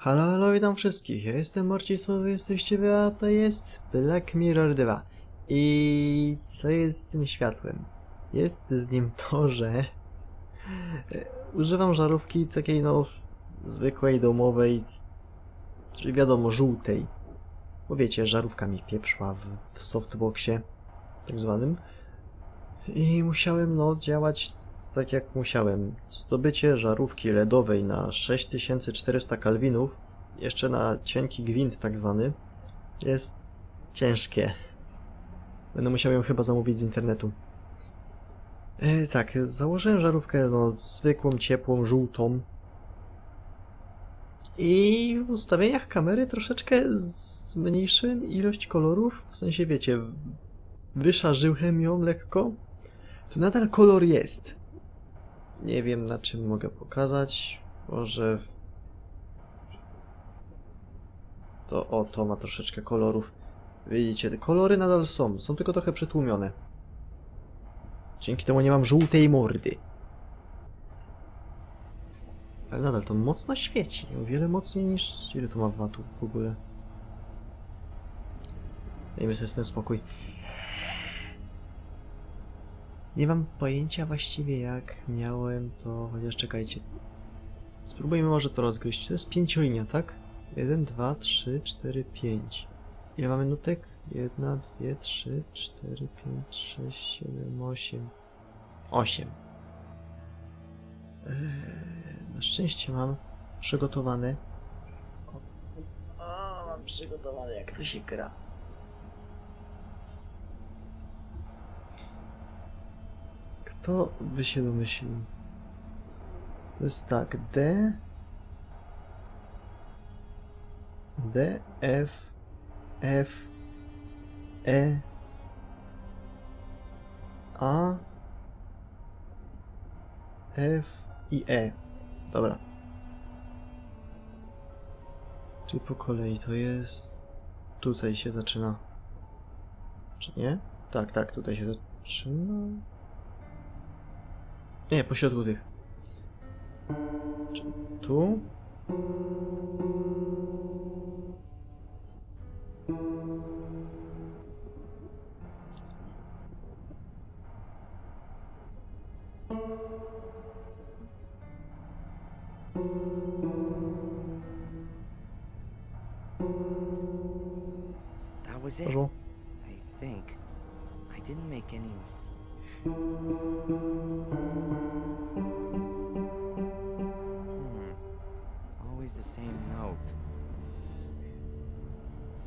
Halo, halo, witam wszystkich. Ja jestem Marcisław, jesteście wy, a to jest Black Mirror 2. I co jest z tym światłem? Jest z nim to, że e, używam żarówki takiej no zwykłej, domowej, czyli wiadomo, żółtej. Bo wiecie, żarówka mi pieprzła w, w softboxie, tak zwanym. I musiałem no działać tak jak musiałem. Zdobycie żarówki LEDowej na 6400 kalwinów, jeszcze na cienki gwint tak zwany, jest ciężkie. Będę musiał ją chyba zamówić z internetu. E, tak, założyłem żarówkę no, zwykłą, ciepłą, żółtą. I w ustawieniach kamery troszeczkę zmniejszyłem ilość kolorów, w sensie wiecie, wyszarzyłem ją lekko. To nadal kolor jest. Nie wiem na czym mogę pokazać. Może. To o, to ma troszeczkę kolorów. Widzicie, kolory nadal są, są tylko trochę przytłumione. Dzięki temu nie mam żółtej mordy. Ale nadal to mocno świeci. O wiele mocniej niż. Ile to ma watów w ogóle? Dajmy sobie z tym spokój. Nie mam pojęcia właściwie jak miałem to, chociaż czekajcie. Spróbujmy może to rozgryźć. To jest pięciolinia, tak? 1, 2, 3, 4, 5. Ile mamy nutek? 1, 2, 3, 4, 5, 6, 7, 8. 8. Eee, na szczęście mam przygotowane. O, o, mam przygotowane jak to się gra. Kto by się domyślił? To jest tak, D D F F E A F i E. Dobra. Czyli po kolei to jest. Tutaj się zaczyna. Czy nie? Tak, tak, tutaj się zaczyna. Nie, po środku tych. Tu. That was it. I think. I didn't make any mis- Hmm.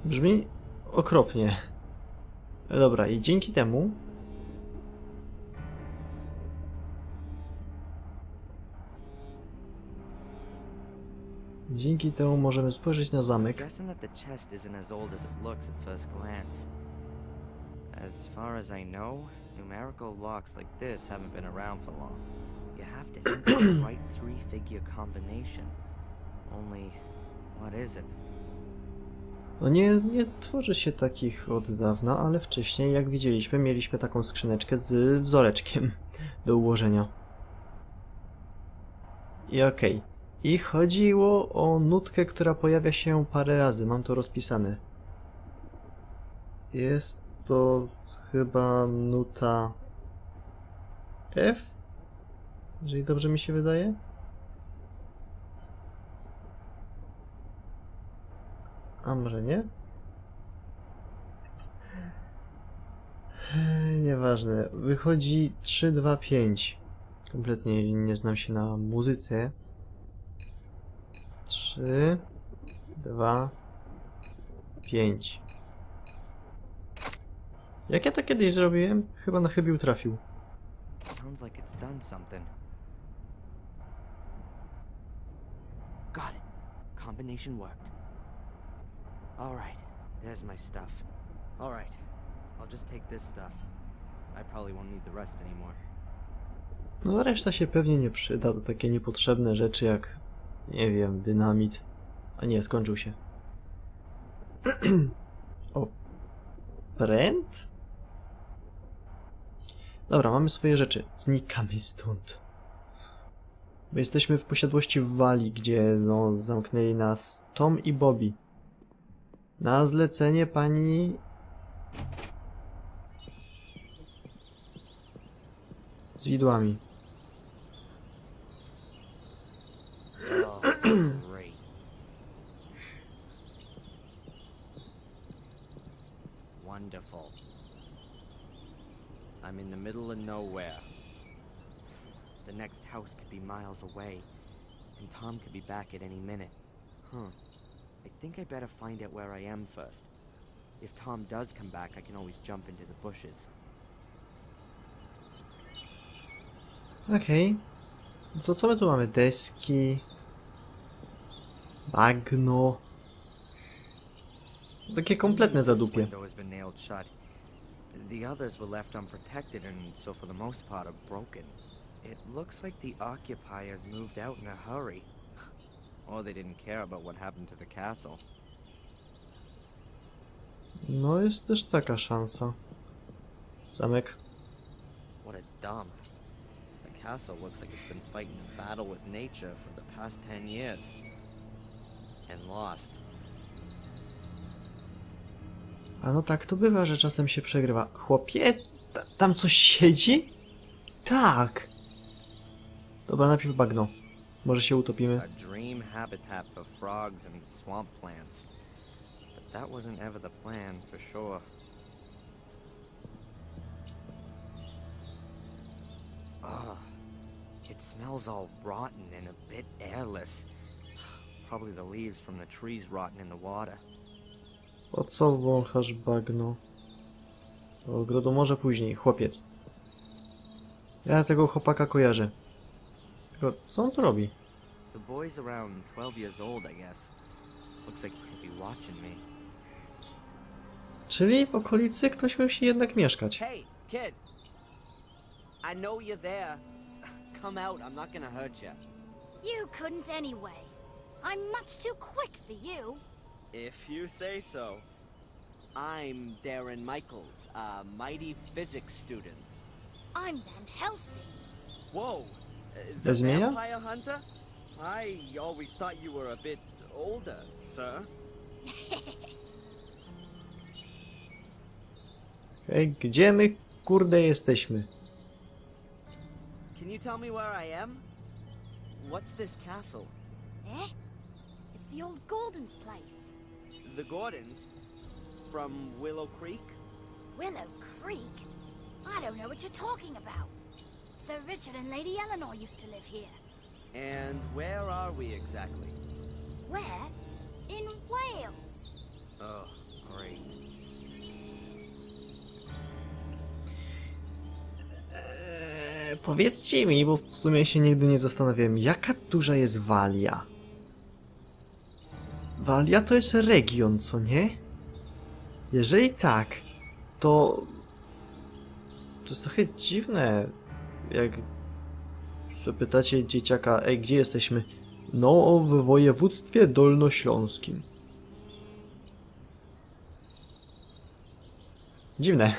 Brzmi okropnie. Dobra, i dzięki temu. Dzięki temu możemy spojrzeć na zamek. Guessing that the chest isn't as old as it looks at first glance. As far as I know, numerical locks like this haven't been around for long. You have to enter the right three-figure combination. Only, what is it? No nie, nie tworzy się takich od dawna, ale wcześniej, jak widzieliśmy, mieliśmy taką skrzyneczkę z wzoreczkiem do ułożenia. I okej. I chodziło o nutkę, która pojawia się parę razy. Mam to rozpisane. Jest to chyba nuta F? Jeżeli dobrze mi się wydaje. A może nie? Eee, Nieważne. Wychodzi 3, 2, 5. Kompletnie nie znam się na muzyce. 3, 2, 5. Jak ja to kiedyś zrobiłem? Chyba na chybił trafił. Sounds like it's done something. Got it. Combination worked. Alright, there's my stuff. Alright, I'll just take this stuff. I probably won't need the rest anymore. No reszta się pewnie nie przyda. To takie niepotrzebne rzeczy jak, nie wiem, dynamit. A nie, skończył się. o. Pręt? Dobra, mamy swoje rzeczy. Znikamy stąd. Bo jesteśmy w posiadłości w Walii, gdzie no, zamknęli nas Tom i Bobby. Na zlecenie pani... Z widłami. Miles away, and Tom could be back at any minute. Huh. I think I better find out where I am first. If Tom does come back, I can always jump into the bushes. Okej. No to co my tu mamy? Deski. Bagno. Takie kompletne zadupie. has been nailed shut. The others were left unprotected and so for the most part are broken. It looks like the occupiers moved out in a hurry. or they didn't care about what happened to the castle. No jest też taka szansa. Zamek. What a dump. The castle looks like it's been fighting a battle with nature for the past ten years. And lost. A no tak to bywa, że czasem się przegrywa. Chłopie, ta, tam coś siedzi? Tak. Dobra, najpierw bagno. Może się utopimy. A dream habitat for frogs and swamp plants. But that wasn't ever the plan, for sure. Ugh. It smells all rotten and a bit airless. Probably the leaves from the trees rotten in the water. Po co wąchasz bagno? Do ogrodu może później, chłopiec. Ja tego chłopaka kojarzę. Tylko co on tu robi? The boy's around 12 years old, I guess. Looks like he could be watching me. Czyli w okolicy ktoś musi jednak mieszkać. Hey, kid. I know you're there. Come out, I'm not gonna hurt you. You couldn't anyway. I'm much too quick for you. If you say so. I'm Darren Michaels, a mighty physics student. I'm Van Helsing. Whoa! The Bez zmienia? vampire hunter? I always thought you were a bit older, sir. Okej, gdzie my kurde jesteśmy? Can you tell me where I am? What's this castle? eh? It's the old Gordon's place. The Gordons? From Willow Creek? Willow Creek? I don't know what you're talking about. Sir Richard and Lady Eleanor used to live here. And where are we exactly? Where? In Wales. Oh, great. Eee, powiedzcie mi, bo w sumie się nigdy nie zastanawiałem, jaka duża jest Walia? Walia to jest region, co nie? Jeżeli tak, to... To jest trochę dziwne, jak zapytacie dzieciaka, ej, gdzie jesteśmy? No, w województwie dolnośląskim. Dziwne.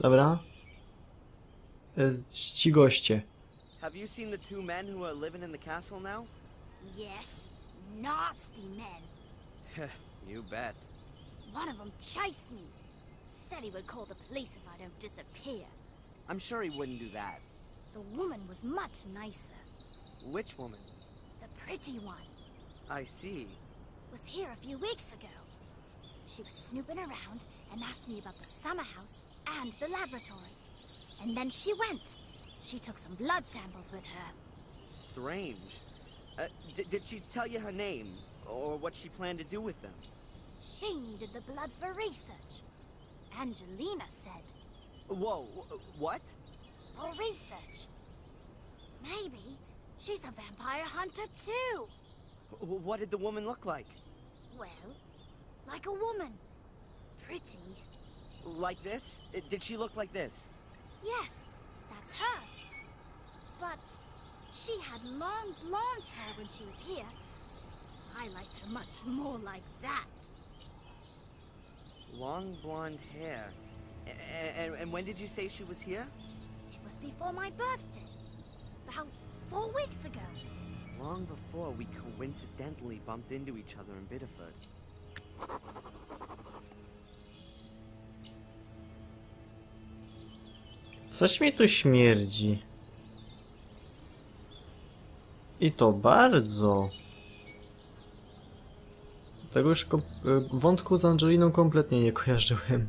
Dobra. E, Ci goście. Have you seen the two men who are living in the castle now? Yes. Nasty men. you bet. One of them chased me. Said he would call the police if I don't disappear. I'm sure he wouldn't do that. The woman was much nicer. Which woman? The pretty one. I see. was here a few weeks ago. She was snooping around and asked me about the summer house and the laboratory. And then she went. She took some blood samples with her. Strange. Uh, did she tell you her name? Or what she planned to do with them? She needed the blood for research. Angelina said, Whoa, wh- what? for research. Maybe she's a vampire hunter too. Wh- What did the woman look like? Well, like a woman. Pretty. Like this? Uh, Did she look like this? Yes, that's her. But she had long blonde hair when she was here. I liked her much more like that. Long blonde hair. And, and when did you say she was here? It was before my birthday. About four weeks ago. Long before we coincidentally bumped into each other in Biddeford. Coś mi tu śmierdzi. I to bardzo. Tego już e, wątku z Angeliną kompletnie nie kojarzyłem.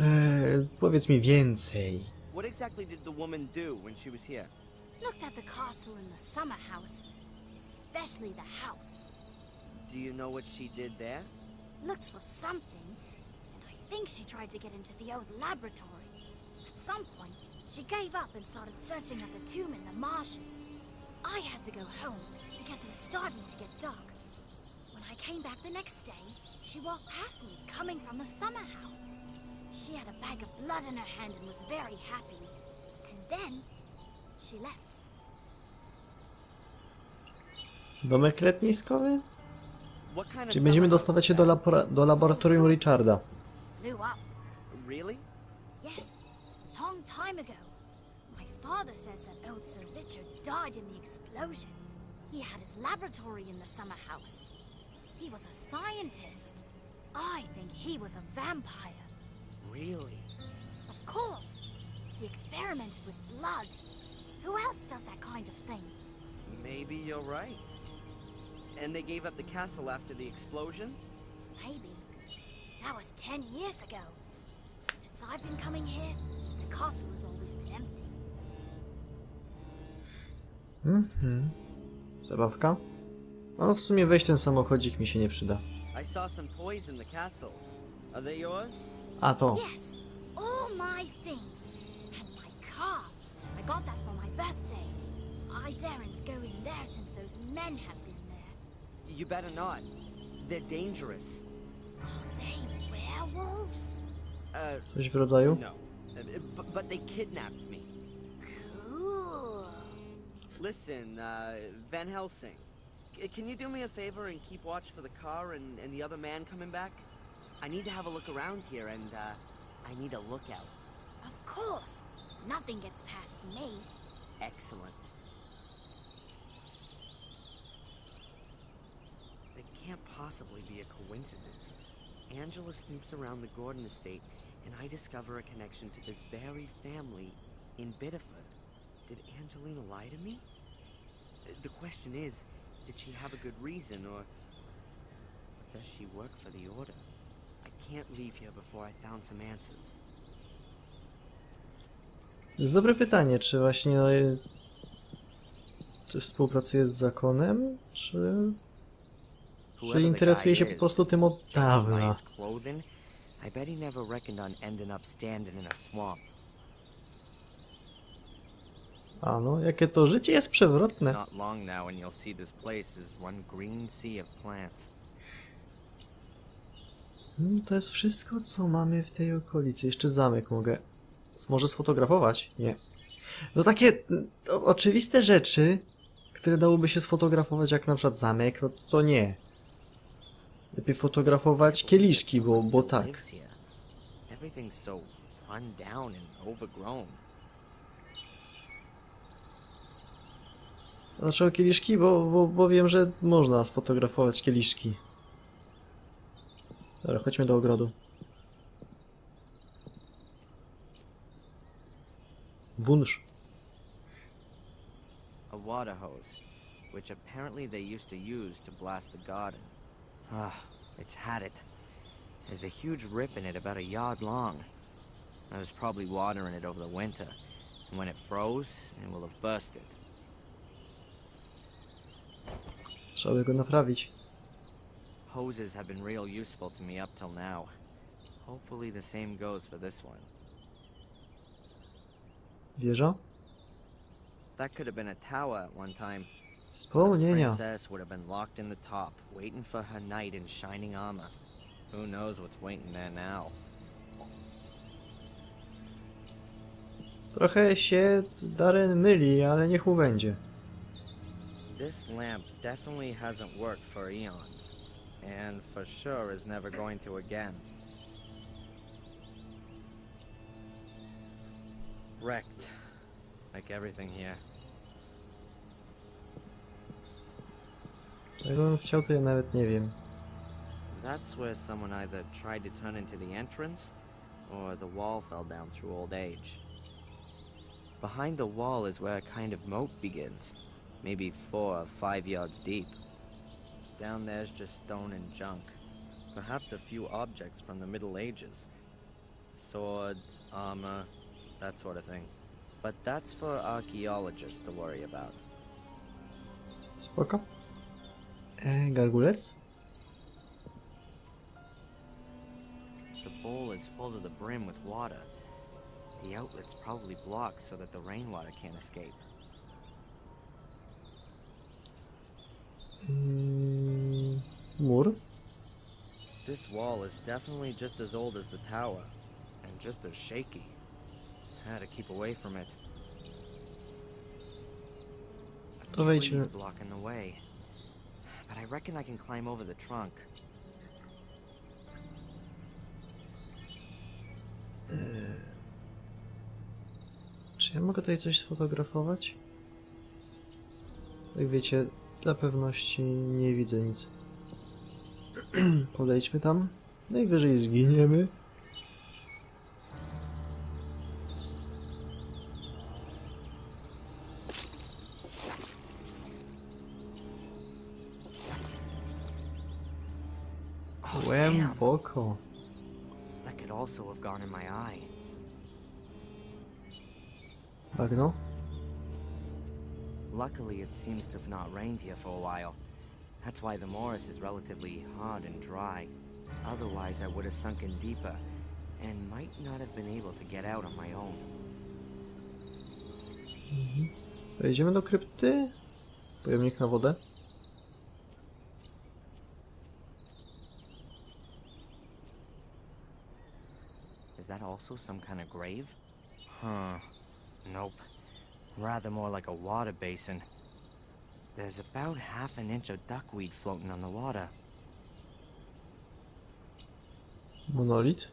Eee, powiedz mi więcej. What exactly did the woman do when she was here? Looked at the castle and the summer house, especially the house. Do you know what she did there? Looked for something, and I think she tried to get into the old laboratory. At some point, she gave up and started searching of the tomb in the marshes. I had to go home because it was starting to get dark. When I came back the next day, she walked past me coming from the summer house. She had a bag of blood in her hand and was very happy. And then she left. Domek letniskowy? What kind of Czyli będziemy dostawać się do, that? lapora- do laboratorium Richarda. Really? Yes, long time ago. My father says that old Sir Richard died in the explosion. He had his laboratory in the summer house. He was a scientist. I think he was a vampire. Really? Of course. He experimented with blood. Who else does that kind of thing? Maybe you're right. And they gave up the castle after the explosion? Maybe. That was ten years ago. Since I've been coming here, the castle has always been empty. Mhm. Zabawka? No w sumie weź ten samochodzik mi się nie przyda. I saw some toys in the castle. Are they yours? A to. Yes, all my things. And my car. I got that for my birthday. I daren't go in there since those men have been there. You better not. They're dangerous. Are they werewolves? Uh, Coś w rodzaju? no. Uh, But, but they kidnapped me. Cool. Listen, uh, Van Helsing. Can you do me a favor and keep watch for the car and, and the other man coming back? I need to have a look around here and, uh, I need a lookout. Of course. Nothing gets past me. Excellent. That can't possibly be a coincidence. Angela snoops around the Gordon estate, and I discover a connection to this very family in Biddeford. Did Angelina lie to me? The question is, did she have a good reason, or does she work for the Order? Can't leave here before I found some answers. To jest dobre pytanie, czy właśnie e, czy współpracuje z zakonem, czy, czy interesuje się po prostu tym od dawna. I bet he never reckoned on ending up standing in a swamp. A no, jakie to życie jest przewrotne. Not long now, and you'll see this place is one green sea of plants. Mm, To jest wszystko, co mamy w tej okolicy. Jeszcze zamek mogę. Może sfotografować? Nie. No takie mm, o, oczywiste rzeczy, które dałoby się sfotografować, jak na przykład zamek, no to nie. Lepiej fotografować kieliszki, bo, bo tak. Dlaczego kieliszki? Bo, bo, bo wiem, że można sfotografować kieliszki. Dobra, chodźmy do ogrodu. Bunsz. A water hose, which apparently they used to use to blast the garden. Ah, it's had it. There's a huge rip in it about a yard long. I was probably watering it over the winter, and when it froze, it will have bursted. Trzeba by go naprawić. Hoses have been real useful to me up till now. Hopefully the same goes for this one. Wieża? That could have been a tower at one time. The Wspomnienia. princess would have been locked in the top, waiting for her knight in shining armor. Who knows what's waiting there now? Trochę się Darren myli, ale niech mu będzie. This lamp definitely hasn't worked for eons, and for sure is never going to again. Wrecked. like everything here. Czego bym chciał, to ja nawet nie wiem. That's where someone either tried to turn into the entrance, or the wall fell down through old age. Behind the wall is where a kind of moat begins, maybe four or five yards deep. Down there's just stone and junk, perhaps a few objects from the Middle Ages swords, armor, that sort of thing. But that's for archaeologists to worry about. Spoko. E, gargulec? The bowl is full to the brim with water. The outlet's probably blocked so that the rainwater can't escape. Mm, mur? This wall is definitely just as old as the tower, and just as shaky. Had to keep away from it. To wejdźmy. blocking the way. But I reckon I can climb over the trunk. Czy ja mogę tutaj coś sfotografować? Jak wiecie, dla pewności nie widzę nic. Podejdźmy tam. Najwyżej zginiemy. Głęboko. That could also have gone in my eye. Bagno? Luckily, it seems to have not rained here for a while. That's why the Morris is relatively hard and dry. Otherwise, I would have sunken deeper and might not have been able to get out on my own. Mhm. Wejdziemy do krypty. Pojemnik na wodę. Is that also some kind of grave? Huh. Nope. Rather more like a water basin. There's about half an inch of duckweed floating on the water. Monolit.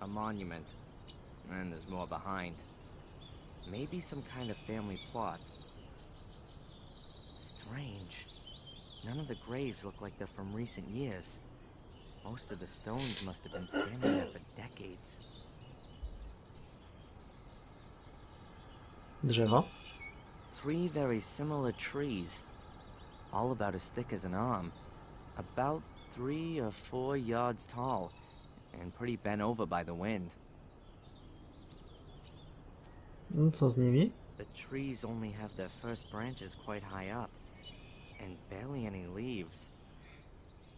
A monument. And there's more behind. Maybe some kind of family plot. Strange. None of the graves look like they're from recent years. Most of the stones must have been standing there for decades. Drzewo. Three very similar trees, all about as thick as an arm, about three or four yards tall, and pretty bent over by the wind. No co z nimi? The trees only have their first branches quite high up, and barely any leaves.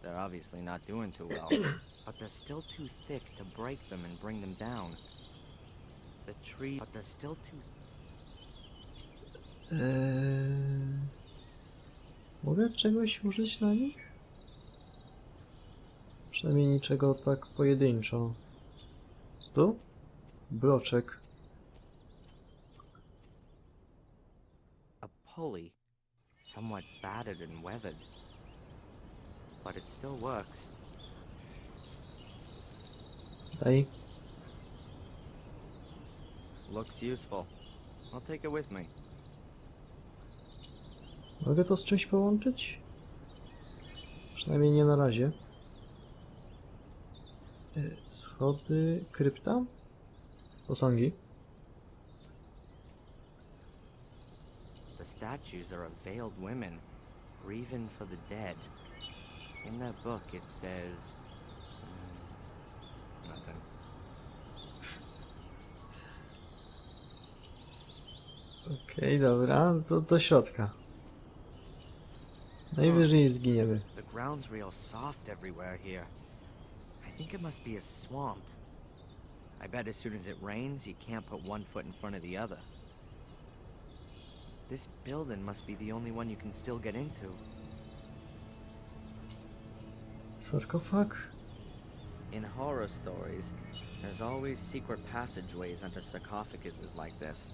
They're obviously not doing too well, but they're still too thick to break them and bring them down. The tree, but they're still too Eee... Mogę czegoś użyć na nich? Przynajmniej niczego tak pojedynczo. Stu? Bloczek. a pulley, somewhat battered and weathered. But it still works. Daj. Looks useful. I'll take it with me. Mogę to z czymś połączyć? Przynajmniej nie na razie. E, Schody... krypta? Posągi. The statues are of veiled women, grieving for the dead. In their book, it says. mm, nothing. Okej, dobra, to do środka. Najwyżej zginiemy. Hmm. The ground's real soft everywhere here. I think it must be a swamp. I bet as soon as it rains, you can't put one foot in front of the other. This building must be the only one you can still get into. Sarkofag? In horror stories, there's always secret passageways under sarcophaguses like this.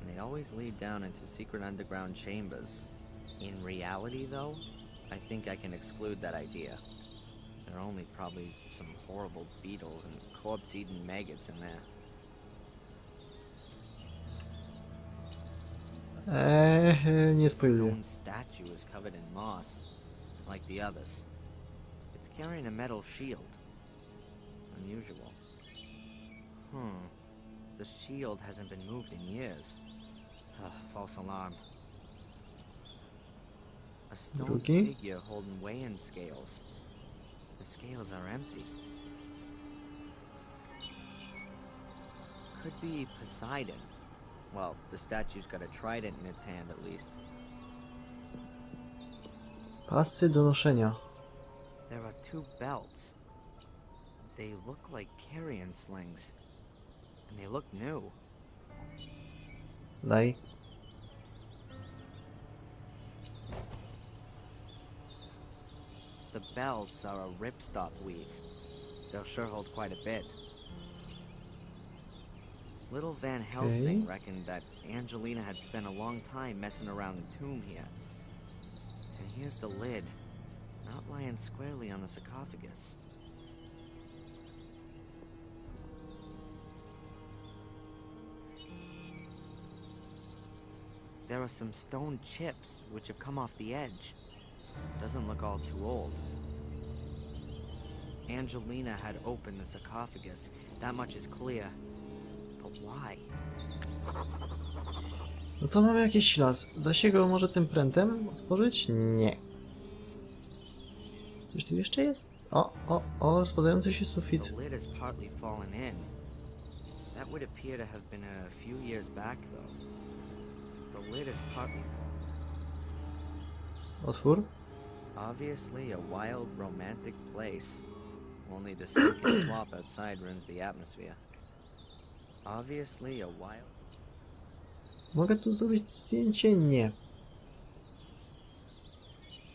And they always lead down into secret underground chambers. In reality, though, I think I can exclude that idea. There are only probably some horrible beetles and corpse eating maggots in there. Eee, nie The spoiluję. stone statue is covered in moss, like the others. It's carrying a metal shield. Unusual. Hmm. The shield hasn't been moved in years. Ah, false alarm. A stone Drugi? figure holding weigh-in scales. The scales are empty. Could be Poseidon. Well, the statue's got a trident in its hand at least. Pasy do noszenia. There are two belts. They look like carrion slings. And they look new. Daj. The belts are a ripstop weave. They'll sure hold quite a bit. Little Van Helsing Okay. reckoned that Angelina had spent a long time messing around the tomb here. And here's the lid, not lying squarely on the sarcophagus. There are some stone chips which have come off the edge. Doesn't look all too old. Angelina had opened the sarcophagus. That much is clear. But why? No to mamy jakiś ślad. Da się go może tym prętem otworzyć? Nie. Coś tu jeszcze jest? O, o, o, rozpadający się sufit. The lid is partly fallen in. That would appear to have been a few years back, though. The lid is partly fallen. Otwór. Obviously, a wild, romantic place. Only the stinking swamp outside ruins the atmosphere. Obviously, a wild. Mogę tu zrobić zdjęcie? Nie.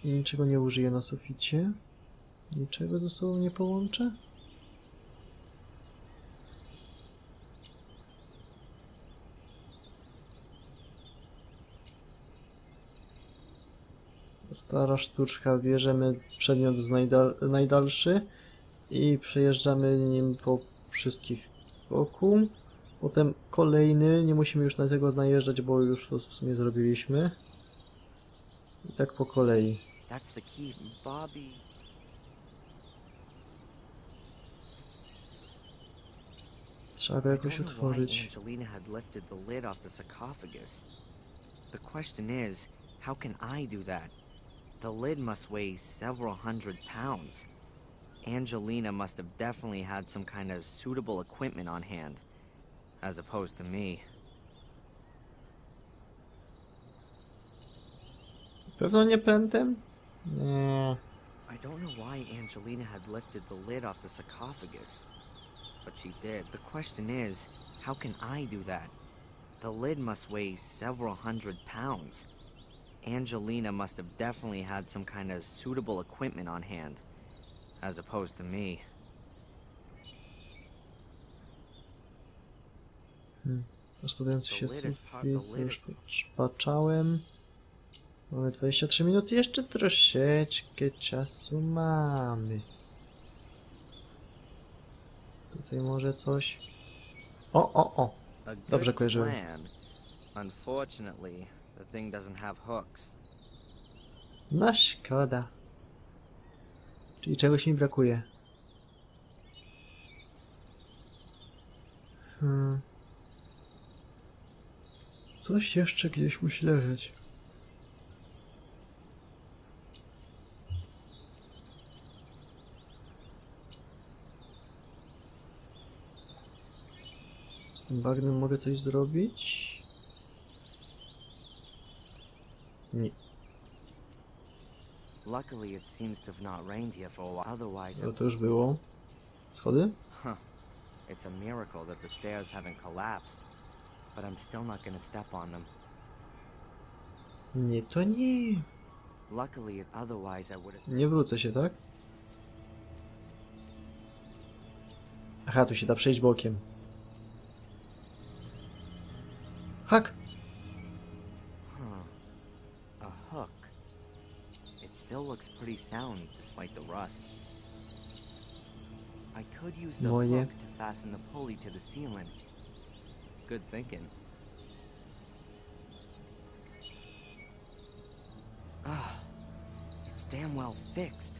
I niczego nie użyję na suficie. Niczego ze sobą nie połączę. Stara sztuczka, bierzemy przedmiot z najdal najdalszy i przejeżdżamy nim po wszystkich wokół. Potem kolejny, nie musimy już na tego najeżdżać, bo już to w sumie zrobiliśmy. I tak po kolei. That's the key. Bobby. Trzeba go jakoś otworzyć. Angelina had lifted the lid off the sarcophagus. The question is, how can I do that? The lid must weigh several hundred pounds. Angelina must have definitely had some kind of suitable equipment on hand, as opposed to me. Pewno nie prętem? Nie. I don't know why Angelina had lifted the lid off the sarcophagus, but she did. The question is, how can I do that? The lid must weigh several hundred pounds. Angelina must have definitely had some kind of suitable equipment on hand, as opposed to me. Się lid is part- sufit, już patrzałem. Mamy 23 minut, jeszcze troszeczkę czasu mamy. Tutaj może coś. O, o, o! Dobrze kojarzyłem. Unfortunately, the thing doesn't have hooks. No szkoda. Czyli czegoś mi brakuje. Hmm. Coś jeszcze gdzieś musi leżeć. Z tym bagnem mogę coś zrobić? Nie. Luckily, it seems to have not rained here for a while. Otherwise, No it to już było. Schody? Huh. It's a miracle that the stairs haven't collapsed. But I'm still not gonna step on them. Nie, to nie. Luckily, otherwise I would have. Nie wrócę się, tak? Aha, tu się da przejść bokiem. looks pretty sound despite the rust. I could use the Moje. hook to fasten the pulley to the ceiling. Good thinking. Ah, it's damn well fixed.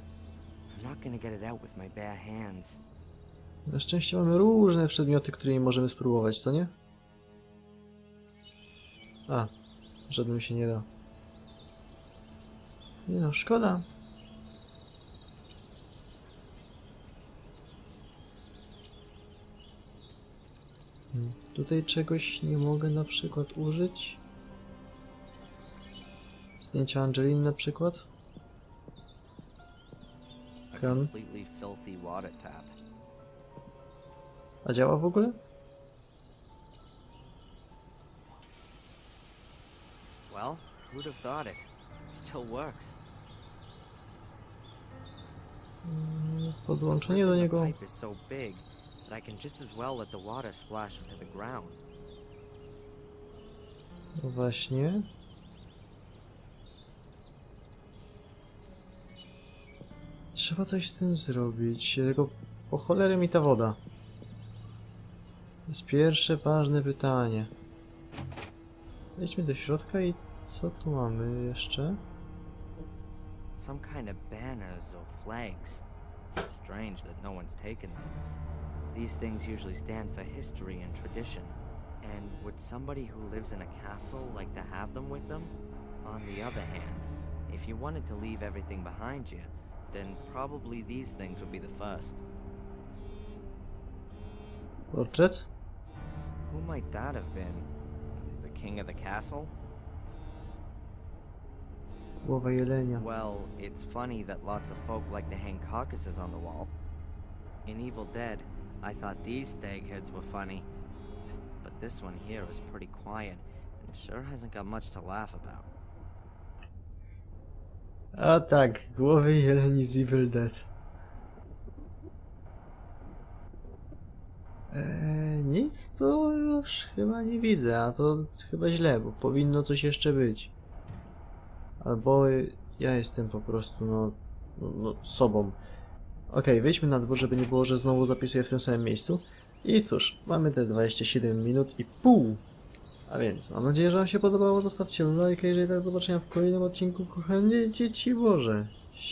I'm not gonna get it out with my bare hands. Na szczęście mamy różne przedmioty, którymi możemy spróbować, co nie? A, żadnym się nie da. Nie no, szkoda. Hmm, Tutaj czegoś nie mogę na przykład użyć. Zdjęcia Angeliny na przykład. Tap. A działa w ogóle? Well, who'd have thought it? Still works. Mm, Podłączenie do niego. Pipe is so big that I can just as well let the water splash into the ground. No właśnie. Trzeba coś z tym zrobić. Tylko po cholerę mi ta woda. To jest pierwsze ważne pytanie. Wejdźmy do środka i co tu mamy jeszcze? Some kind of banners or flags. Strange that no one's taken them. These things usually stand for history and tradition. And would somebody who lives in a castle like to have them with them? On the other hand, if you wanted to leave everything behind you, then probably these things would be the first. Portret? Who might that have been? The king of the castle? Głowa jelenia. Well, it's funny that lots of folk like to hang carcasses on the wall. In Evil Dead, I thought these stag heads were funny. But this one here is pretty quiet and sure hasn't got much to laugh about. A tak, głowy jeleni z Evil Dead. Eee, nic to już chyba nie widzę, a to chyba źle, bo powinno coś jeszcze być. Albo ja jestem po prostu, no, no, no sobą. Okej, wyjdźmy na dwór, żeby nie było, że znowu zapisuję w tym samym miejscu. I cóż, mamy te 27 minut i pół. A więc, mam nadzieję, że Wam się podobało. Zostawcie lajka, jeżeli tak, do zobaczenia w kolejnym odcinku. Kochanie dzieci Boże. Siema.